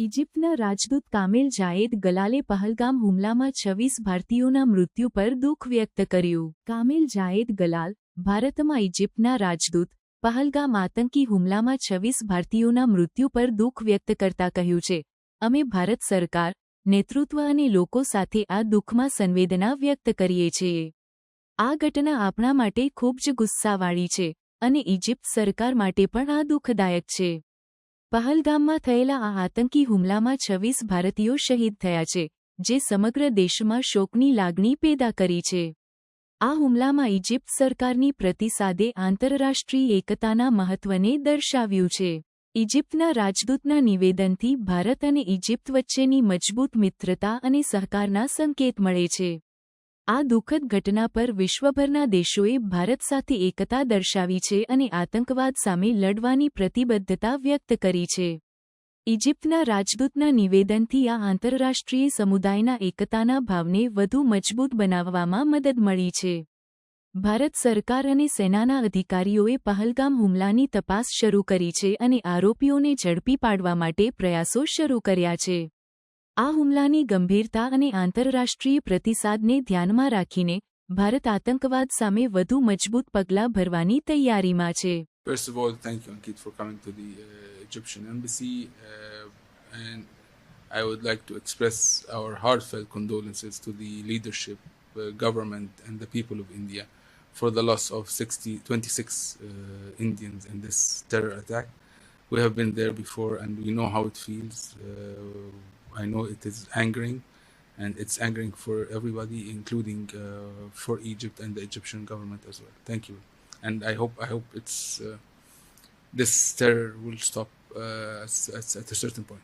ઇજિપ્તના રાજદૂત કામેલ જાયેદ ગલાલે પહલગામ હુમલામાં છવ્વીસ ભારતીયોના મૃત્યુ પર દુઃખ વ્યક્ત કર્યું. કામેલ જાયેદ ગલાલ, ભારતમાં ઇજિપ્તના રાજદૂત, પહલગામ આતંકી હુમલામાં છવ્વીસ ભારતીયોના મૃત્યુ પર દુઃખ વ્યક્ત કરતા કહ્યું છે. અમે ભારત સરકાર, નેતૃત્વ અને લોકો સાથે આ દુઃખમાં સંવેદના વ્યક્ત કરીએ છીએ. આ ઘટના આપણા માટે ખૂબ જ ગુસ્સાવાળી છે અને ઇજિપ્ત સરકાર માટે પણ આ દુઃખદાયક છે. પહલગામમાં થયેલા આ આતંકી હુમલામાં છવ્વીસ ભારતીયો શહીદ થયા છે, જે સમગ્ર દેશમાં શોકની લાગણી પેદા કરી છે. આ હુમલામાં ઇજિપ્ત સરકારની પ્રતિસાદે આંતરરાષ્ટ્રીય એકતાના મહત્વને દર્શાવ્યું છે. ઇજિપ્તના રાજદૂતના નિવેદનથી ભારત અને ઇજિપ્ત વચ્ચેની મજબૂત મિત્રતા અને સહકારના સંકેત મળે છે. આ દુઃખદ ઘટના પર વિશ્વભરના દેશોએ ભારત સાથે એકતા દર્શાવી છે અને આતંકવાદ સામે લડવાની પ્રતિબદ્ધતા વ્યક્ત કરી છે. ઇજિપ્તના રાજદૂતના નિવેદનથી આ આંતરરાષ્ટ્રીય સમુદાયના એકતાના ભાવને વધુ મજબૂત બનાવવામાં મદદ મળી છે. ભારત સરકાર અને સેનાના અધિકારીઓએ પહલગામ હુમલાની તપાસ શરૂ કરી છે અને આરોપીઓને ઝડપી પાડવા માટે પ્રયાસો શરૂ કર્યા છે. આ હુમલાની ગંભીરતા અને આંતરરાષ્ટ્રીય પ્રતિસાદને ધ્યાનમાં રાખીને ભારત આતંકવાદ સામે વધુ મજબૂત પગલાં ભરવાની તૈયારીમાં છે First of all, thank you, Ankit, for coming to the uh, Egyptian embassy. Uh, and I would like to express our heartfelt condolences to the leadership, uh, government, and the people of India for the loss of 60, 26 uh, Indians in this terror attack. We have been there before and we know how it feels. Uh, I know it is angering and it's angering for everybody, including uh, for Egypt and the Egyptian government as well. Thank you and I hope I hope it's uh, this terror will stop uh, at, at, at a certain point.